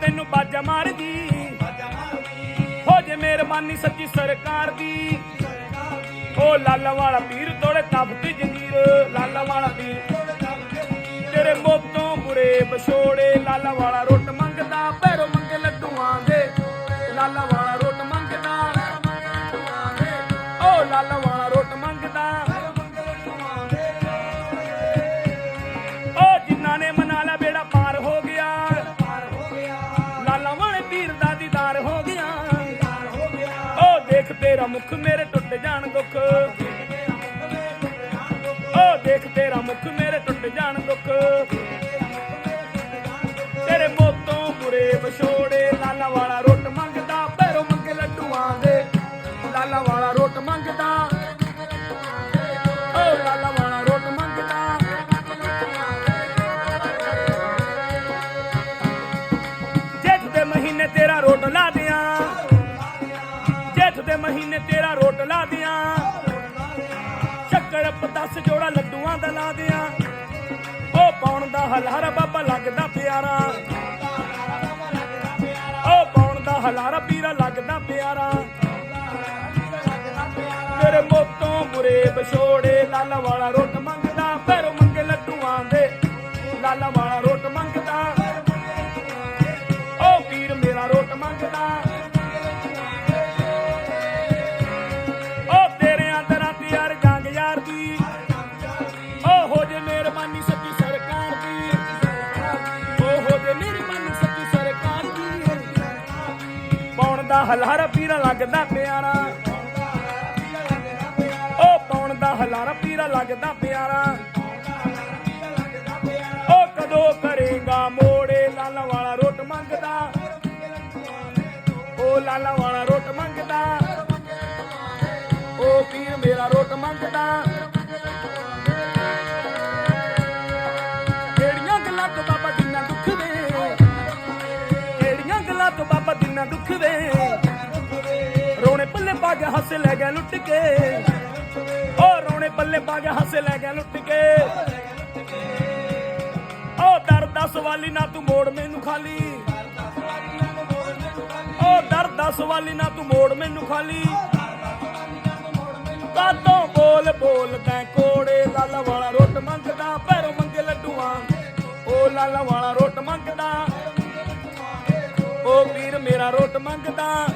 ਤੈਨੂੰ ਬਾਜਾ ਮਾਰਦੀ। ਹੋ ਜੇ ਮਿਹਰਬਾਨੀ ਸੱਚੀ ਸਰਕਾਰ ਦੀ। ਉਹ ਲਾਲਾ ਵਾਲਾ ਪੀਰ ਤੋੜੇ ਤਬਤ ਜੰਗੀਰ ਲਾਲਾ ਵਾਲਾ ਪੀਰ ਤੇਰੇ ਮੋਤੋਂ ਬੁਰੇ ਬਛੋੜੇ ਲਾਲਾ ਵਾਲਾ ਦੇਖ ਤੇਰਾ ਮੇਰੇ 10 ਲੱਡੂਆਂ ਦਾ ਲਾ ਦਿਆਂ। ਉਹ ਪਾਉਣ ਦਾ ਹਲਾਰਾ ਬਾਬਾ ਲੱਗਦਾ ਪਿਆਰਾ। ਉਹ ਪਾਉਣ ਦਾ ਹਲਾਰਾ ਪੀਰਾ ਲੱਗਦਾ ਪਿਆਰਾ। ਤੇਰੇ ਮੋਤੋਂ ਬੁਰੇ ਵਿਛੋੜੇ, ਲਾਲਾ ਵਾਲਾ ਰੋਟ ਮੰਗਦਾ। ਪੈਰੋਂ ਮੰਗੇ ਲੱਡੂਆਂ ਦੇ, ਲਾਲਾ ਵਾਲਾ ਰੋਟ ਮੰਗਦਾ। ਉਹ ਪੀਰ ਮੇਰਾ ਰੋਟ ਮੰਗਦਾ। ਹਲਾਰਾ ਪੀਰਾ ਲੱਗਦਾ ਪਿਆਰਾ। ਉਹ ਪਾਉਣ ਦਾ ਹਲਾਰਾ ਪੀਰਾ ਲੱਗਦਾ ਪਿਆਰਾ। ਉਹ ਕਦੋਂ ਕਰੇਗਾ ਮੋੜੇ ਲਾਲਾ ਵਾਲਾ ਰੋਟ ਮੰਗਦਾ। ਉਹ ਲਾਲਾ ਵਾਲਾ ਰੋਟ ਮੰਗਦਾ। ਉਹ ਪੀਰ ਮੇਰਾ ਰੋਟ ਮੰਗਦਾ। ਤੋਂ ਦੁੱਖ ਵੇ। ਰੋਣੇ ਪੱਲੇ ਪਾ ਕੇ ਹੱਸ ਲੈ ਗਿਆ ਲੁੱਟ ਕੇ। ਉਹ ਰੋਣੇ ਪੱਲੇ ਪਾ ਕੇ ਹੱਸ ਲੈ ਗਿਆ ਲੁੱਟ ਕੇ। ਉਹ ਦਰਦਾ ਸਵਾਲੀ ਨਾ ਤੂੰ ਮੋੜ ਮੈਨੂੰ ਖਾਲੀ। ਉਹ ਦਰਦਾ ਸਵਾਲੀ ਨਾ ਤੂੰ ਮੋੜ ਮੈਨੂੰ ਖਾਲੀ। ਕਾਤੋਂ ਬੋਲ ਬੋਲ ਤੈਂ ਕੋੜੇ ਲਾਲਾ ਵਾਲਾ ਰੋਟ ਮੰਗਦਾ ਪੈਰੋਂ ਮੰਗੇ ਲੱਡੂਆਂ। ਉਹ ਲਾਲਾ ਵਾਲਾ ਰੋਟ ਮੰਗਦਾ। ਰੋਟ ਮੰਗਦਾ